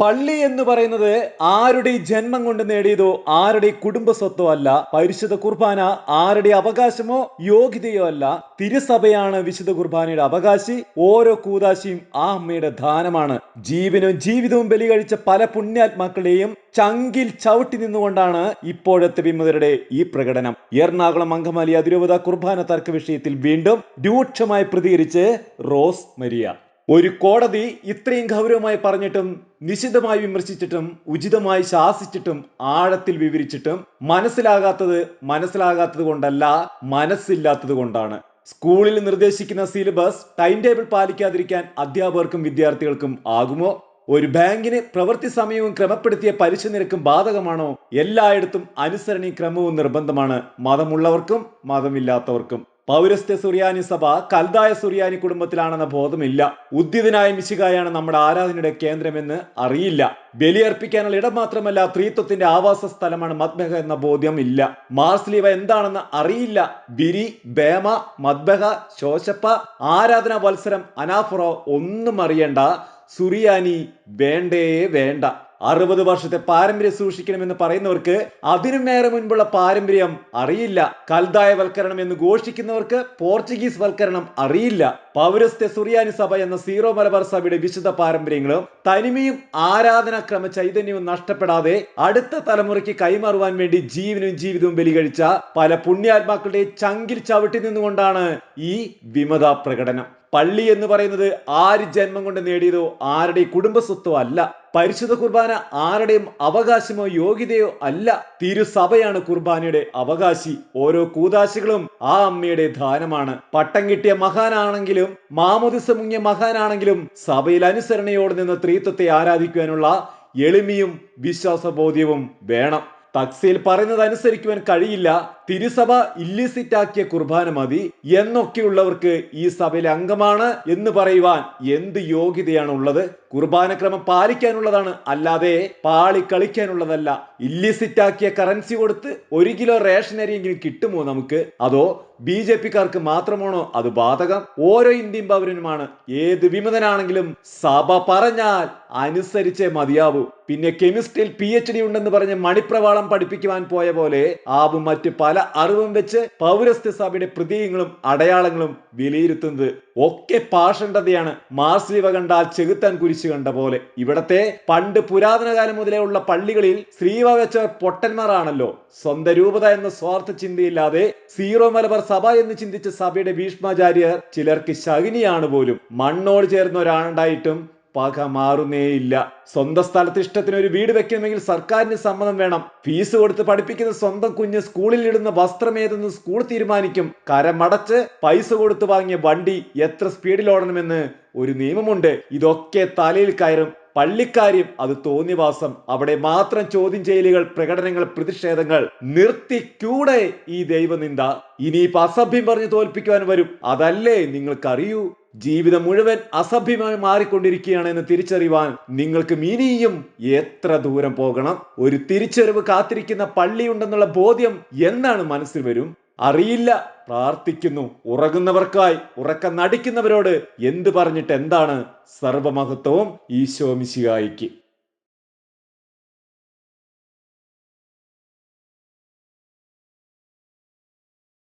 പള്ളി എന്ന് പറയുന്നത് ആരുടെ ജന്മം കൊണ്ട് നേടിയതോ ആരുടെ കുടുംബ സ്വത്തോ അല്ല. പരിശുദ്ധ കുർബാന ആരുടെ അവകാശമോ യോഗ്യതയോ അല്ല. തിരുസഭയാണ് വിശുദ്ധ കുർബാനയുടെ അവകാശി. ഓരോ കൂതാശിയും ആ അമ്മയുടെ ദാനമാണ്. ജീവനും ജീവിതവും ബലി കഴിച്ച പല പുണ്യാത്മാക്കളെയും ചങ്കിൽ ചവിട്ടി നിന്നുകൊണ്ടാണ് ഇപ്പോഴത്തെ വിമതരുടെ ഈ പ്രകടനം. എറണാകുളം അങ്കമാലി അതിരൂപത കുർബാന തർക്ക വിഷയത്തിൽ വീണ്ടും രൂക്ഷമായി പ്രതികരിച്ച് റോസ് മരിയ. ഒരു കോടതി ഇത്രയും ഗൗരവമായി പറഞ്ഞിട്ടും നിശിതമായി വിമർശിച്ചിട്ടും ഉചിതമായി ശാസിച്ചിട്ടും ആഴത്തിൽ വിവരിച്ചിട്ടും മനസ്സിലാകാത്തത് മനസ്സിലാകാത്തത് കൊണ്ടല്ല മനസ്സില്ലാത്തത് കൊണ്ടാണ്. സ്കൂളിൽ നിർദ്ദേശിക്കുന്ന സിലബസ് ടൈം ടേബിൾ പാലിക്കാതിരിക്കാൻ അധ്യാപകർക്കും വിദ്യാർത്ഥികൾക്കും ആകുമോ? ഒരു ബാങ്കിന് പ്രവൃത്തി സമയവും ക്രമപ്പെടുത്തിയ പലിശ നിരക്കും ബാധകമാണോ? എല്ലായിടത്തും അനുസരണയും ക്രമവും നിർബന്ധമാണ്. മതമുള്ളവർക്കും മതമില്ലാത്തവർക്കും. പൗരസ്ത്യ സുറിയാനി സഭ കൽതായ സുറിയാനി കുടുംബത്തിലാണെന്ന ബോധമില്ല. ഉദ്യതനായ മിശികായാണ് നമ്മുടെ ആരാധനയുടെ കേന്ദ്രമെന്ന് അറിയില്ല. ബലിയർപ്പിക്കാനുള്ള ഇടം മാത്രമല്ല ത്രീത്വത്തിന്റെ ആവാസ സ്ഥലമാണ് മദ്ബഹ എന്ന ബോധ്യം ഇല്ല മാർസ്ലീവ എന്താണെന്ന് അറിയില്ല. ബിരി ബേമ മദ്ബഹ ശോശപ്പ ആരാധന വത്സരം അനാഫുറോ ഒന്നും അറിയണ്ട. സുറിയാനി വേണ്ടേ വേണ്ട. അറുപത് വർഷത്തെ പാരമ്പര്യം സൂക്ഷിക്കണമെന്ന് പറയുന്നവർക്ക് അതിനുമേറെ മുൻപുള്ള പാരമ്പര്യം അറിയില്ല. കൽദായവൽക്കരണം എന്ന് ഘോഷിക്കുന്നവർക്ക് പോർച്ചുഗീസ് വൽക്കരണം അറിയില്ല. പൗരസ്ത്യ സുറിയാനി സഭ എന്ന സീറോ മലബാർ സഭയുടെ വിശുദ്ധ പാരമ്പര്യങ്ങളും തനിമയും ആരാധനാക്രമ ചൈതന്യവും നഷ്ടപ്പെടാതെ അടുത്ത തലമുറയ്ക്ക് കൈമാറുവാൻ വേണ്ടി ജീവനും ജീവിതവും ബലി കഴിച്ച പല പുണ്യാത്മാക്കളുടെ ചങ്കിൽ ചവിട്ടി നിന്നുകൊണ്ടാണ് ഈ വിമത പ്രകടനം. പള്ളി എന്ന് പറയുന്നത് ആര് ജന്മം കൊണ്ട് നേടിയതോ ആരുടെ കുടുംബസ്വത്തോ അല്ല. പരിശുദ്ധ കുർബാന ആരുടെയും അവകാശമോ യോഗ്യതയോ അല്ല. തിരുസഭയാണ് കുർബാനയുടെ അവകാശി. ഓരോ കൂതാശികളും ആ അമ്മയുടെ ദാനമാണ്. പട്ടം കിട്ടിയ മഹാനാണെങ്കിലും മാമുദിസ മുങ്ങിയ മഹാനാണെങ്കിലും സഭയിൽ അനുസരണയോട് നിന്ന് ത്രീത്വത്തെ ആരാധിക്കുവാനുള്ള എളിമയും വിശ്വാസബോധ്യവും വേണം. തക്സയിൽ പറയുന്നത് അനുസരിക്കുവാൻ കഴിയില്ല. തിരുസഭ ഇല്ലിസിറ്റ് ആക്കിയ കുർബാന മതി എന്നൊക്കെയുള്ളവർക്ക് ഈ സഭയിലെ അംഗമാണ് എന്ന് പറയുവാൻ എന്ത് യോഗ്യതയാണ് ഉള്ളത് കുർബാനക്രമം പാലിക്കാനുള്ളതാണ് അല്ലാതെ പാളി കളിക്കാനുള്ളതല്ല. ഇല്ലിസിറ്റ് ആക്കിയ കറൻസി കൊടുത്ത് ഒരു കിലോ റേഷൻ അരിയെങ്കിലും കിട്ടുമോ നമുക്ക്? അതോ ബി ജെ പിക്കാർക്ക് മാത്രമാണോ അത് ബാധകം? ഓരോ ഇന്ത്യൻ പൗരനുമാണ്. ഏത് വിമതനാണെങ്കിലും സഭ പറഞ്ഞാൽ അനുസരിച്ചേ മതിയാവൂ. പിന്നെ കെമിസ്ട്രിയിൽ പി എച്ച് ഡി ഉണ്ടെന്ന് പറഞ്ഞ് മണിപ്രവാളം പഠിപ്പിക്കുവാൻ പോയ പോലെ ആവും മറ്റ് പല അറിവും വെച്ച് പൗരസ്ത്യ സഭയുടെ പ്രതീകങ്ങളും അടയാളങ്ങളും വിലയിരുത്തുന്നത് ഒക്കെ പാഷണ്ടതയാണ് മാർസ്ലിവ കണ്ടാൽ ചെകുത്താൻ കുരിശ് കണ്ട പോലെ. ഇവിടത്തെ പണ്ട് പുരാതന കാലം മുതലേ ഉള്ള പള്ളികളിൽ സ്ത്രീവ വെച്ചവർ പൊട്ടന്മാരാണല്ലോ. സ്വന്തം രൂപത എന്ന സ്വാർത്ഥ ചിന്തയില്ലാതെ സീറോ മലബാർ സഭ എന്ന് ചിന്തിച്ച സഭയുടെ ഭീഷ്മാചാര്യർ ചിലർക്ക് ശകുനിയാണ് പോലും. മണ്ണോട് ചേർന്ന ഒരാളുണ്ടായിട്ടും പക മാറുന്നേയില്ല. സ്വന്തം സ്ഥലത്ത് ഇഷ്ടത്തിന് ഒരു വീട് വെക്കണമെങ്കിൽ സർക്കാരിന് സമ്മതം വേണം. ഫീസ് കൊടുത്ത് പഠിപ്പിക്കുന്ന സ്വന്തം കുഞ്ഞ് സ്കൂളിൽ ഇടുന്ന വസ്ത്രം ഏതെന്ന് സ്കൂൾ തീരുമാനിക്കും. കരമടച്ച് പൈസ കൊടുത്ത് വാങ്ങിയ വണ്ടി എത്ര സ്പീഡിൽ ഓടണമെന്ന് ഒരു നിയമമുണ്ട്. ഇതൊക്കെ തലയിൽ കയറും. പള്ളിക്കാര്യം അത് തോന്നിവാസം. അവിടെ മാത്രം ചോദ്യം ചെയ്യലുകൾ പ്രകടനങ്ങൾ പ്രതിഷേധങ്ങൾ. നിർത്തിക്കൂടെ ഈ ദൈവനിന്ദ. ഇനിയിപ്പോ അസഭ്യം പറഞ്ഞു തോൽപ്പിക്കുവാൻ വരും. അതല്ലേ നിങ്ങൾക്കറിയൂ? ജീവിതം മുഴുവൻ അസഭ്യമായി മാറിക്കൊണ്ടിരിക്കുകയാണ് എന്ന് തിരിച്ചറിയുവാൻ നിങ്ങൾക്ക് ഇനിയും എത്ര ദൂരം പോകണം? ഒരു തിരിച്ചറിവ് കാത്തിരിക്കുന്ന പള്ളിയുണ്ടെന്നുള്ള ബോധ്യം എന്നാണ് മനസ്സിൽ വരും. അറിയില്ല പ്രാർത്ഥിക്കുന്നു ഉറങ്ങുന്നവർക്കായി ഉറക്കം നടിക്കുന്നവരോട് എന്ത് പറഞ്ഞിട്ട് എന്താണ് സർവമഹത്വവും ഈശോ മിശിഹായിക്ക്